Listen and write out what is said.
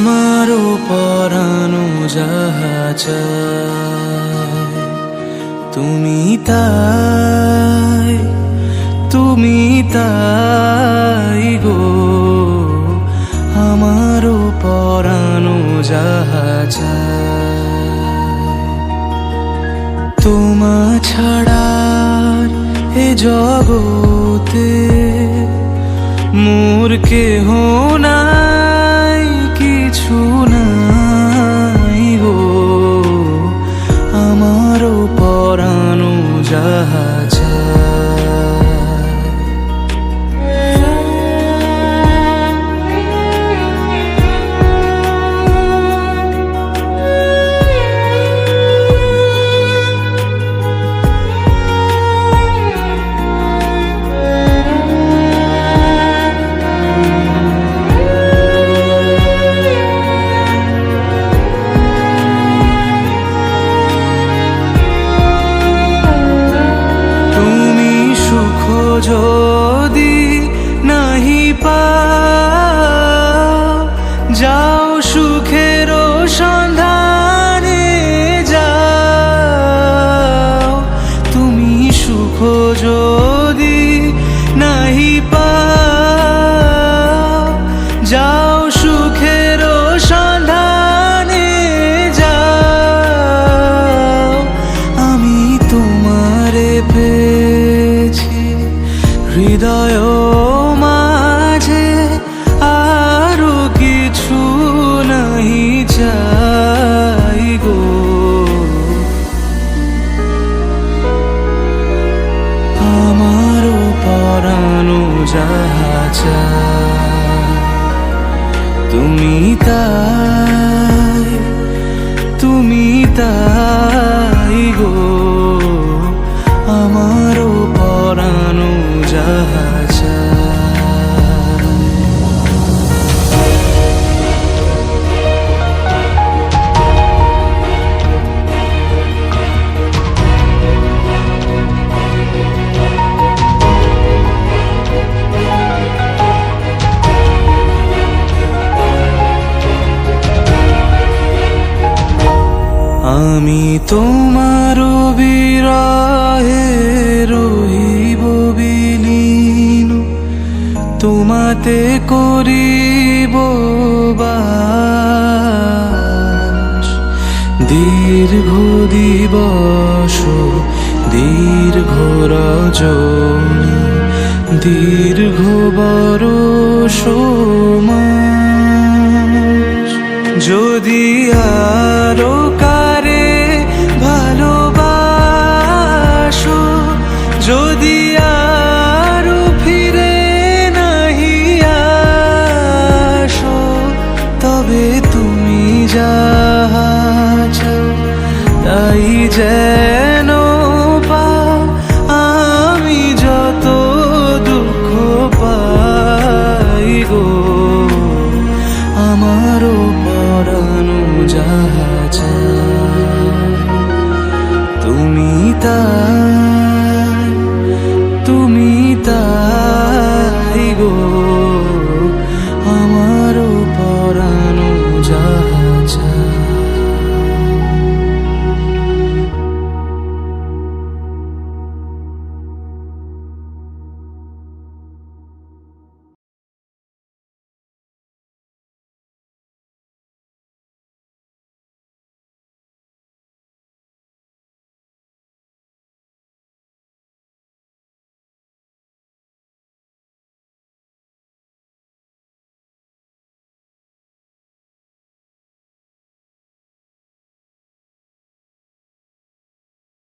আমারও পরানো যাহা চায় তুমি তাই। তুমি তাই গো। আমারও পরানো যাহা তোমা ছাড়ার এ জগতে মোর কেহ নাই, কিছু নাই যদি নাহি পা যাও যাহা চায় তুমি তাই তুমি তাই গো আমারও পরানো যাহা আমি তোমার বিরহে রহিব বিলীন। তোমাতে করিব দীর্ঘ দিবস, দীর্ঘ রজনী, দীর্ঘ বরষ যদি আরও কাল তাই যেন পা আমি যত দুঃখ পাই গো। আমারও পরানো যাহা তুমি তা